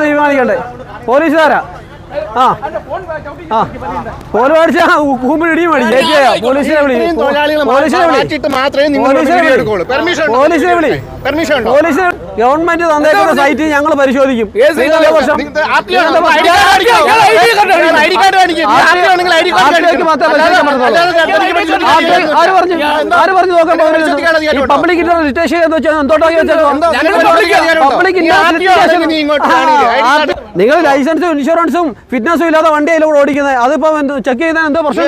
തീരുമാനിക്കണ്ടേ പോലീസുകാരാ. ആ. ആ. പോലും അടിച്ചാ കൂമ്പിൽ ഇടിയും ചേച്ചിയാ പോലീസിനെ വിളി. പോലീസിനെ വിളി. പോലീസിനെ വിളി. പോലീസിനെ പോലീസ് ഗവൺമെന്റ് തന്നേക്കുന്ന സൈറ്റ് ഞങ്ങൾ പരിശോധിക്കും. വർഷം ആര് പറഞ്ഞു ആര് പറഞ്ഞു നോക്കാൻ പബ്ലിക് ലിറ്റേഷൻ എന്ന് വെച്ചാൽ എന്തോട്ടാക്കി നിങ്ങൾ ലൈസൻസും ഇൻഷുറൻസും ഫിറ്റ്നസും ഇല്ലാതെ വണ്ടി അതിലൂടെ ഓടിക്കുന്നത്? അതിപ്പോ ചെക്ക് ചെയ്താൽ എന്തോ പ്രശ്നം?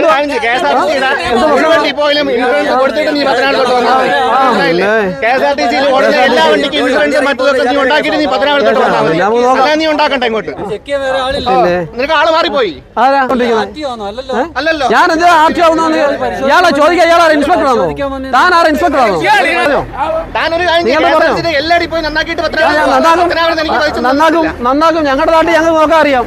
നിനക്ക് ആൾ മാറിപ്പോയി. ആരാ? കൊണ്ടിരിക്കുന്നത്? അല്ലല്ലോ. ഞാൻ എന്ത് ആർട്ടി ആവുന്ന ഇയാളെ ഇയാൾ ആരാ ഇൻസ്പെക്ടർ ആണോ? താൻ ആരാ ഇൻസ്പെക്ടർ ആണോ? നന്നാക്കും. നന്നാക്കും ഞങ്ങളുടെ നാട്ടിൽ ഞങ്ങൾക്ക് നോക്കാൻ അറിയാം.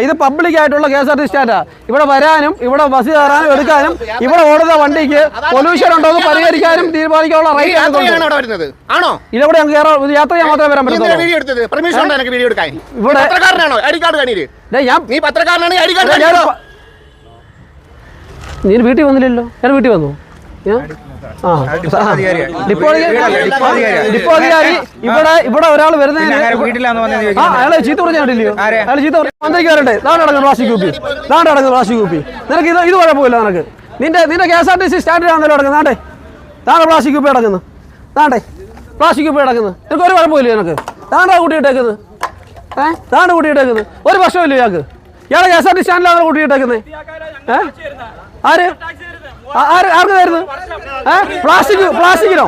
ഇത് പബ്ലിക് ആയിട്ടുള്ള കെ എസ് ആർ ടി സ്റ്റാൻഡാ. ഇവിടെ വരാനും ഇവിടെ ബസ് കയറാനും എടുക്കാനും ഇവിടെ ഓടുന്ന വണ്ടിക്ക് പൊല്യൂഷൻ ഉണ്ടോ എന്ന് പരിഹരിക്കാനും തീരുമാനിക്കാനുള്ള റൈറ്റ് യാത്രയാണ് അവിടെ വരുന്നത്. ആണോ? കയറാൻ യാത്ര ചെയ്യാൻ മാത്രമേ വരാൻ പറ്റുള്ളൂ പറ്റത്തുള്ളൂ. വീഡിയോ എടുത്തത്? പെർമിഷൻ ഉണ്ടോ എനിക്ക് വീഡിയോ എടുക്കാൻ? ഇവിടെ- ഞാൻ നീ നീ വീട്ടിൽ വന്നില്ലല്ലോ? ഞാൻ വീട്ടിൽ വന്നു. ആ. ഡിപ്പോ അധികാരി ഡിപ്പോ അധികാരി ഇവിടെ ഇവിടെ ഒരാൾ വരുന്നതിന് ആ അയാളെ ചീത്ത പറഞ്ഞ കണ്ടില്ലയോ? അയാൾ ചീത്ത മന്ത്രിക്ക് വരട്ടെ നാട് നടക്കുന്ന പ്ലാസ്റ്റിക് കൂപ്പി. നാട് നടക്കുന്ന പ്ലാസ്റ്റിക് കൂപ്പി. നിനക്ക് ഇത് ഇത് കുഴപ്പമില്ല നിനക്ക്. നിന്റെ നിന്റെ K S R T C സ്റ്റാൻഡിലാണല്ലോ കിടക്കുന്നത് നാട്ടെ താണ്ട പ്ലാസ്റ്റിക് കുപ്പി കിടക്കുന്നു നാട്ടെ പ്ലാസ്റ്റിക് കുപ്പി കിടക്കുന്നു നിനക്ക് ഒരു കുഴപ്പമില്ല നിനക്ക്? താണ്ടാ കൂട്ടിയിട്ടേക്കുന്നത് ഏഹ് താണ്ട കൂട്ടിയിട്ടേക്കുന്നത് ഒരു പ്രശ്നമില്ല ഇയാൾക്ക്? ഇയാളെ കെ എസ് ആർ ടി സ്റ്റാൻഡിലാണ് കൂട്ടിയിട്ടേക്കുന്നത് ഏ? ആര്? ആ- ആര് ആർക്ക് തരുന്നത്? ഏഹ് പ്ലാസ്റ്റിക് പ്ലാസ്റ്റിക്കിനോ?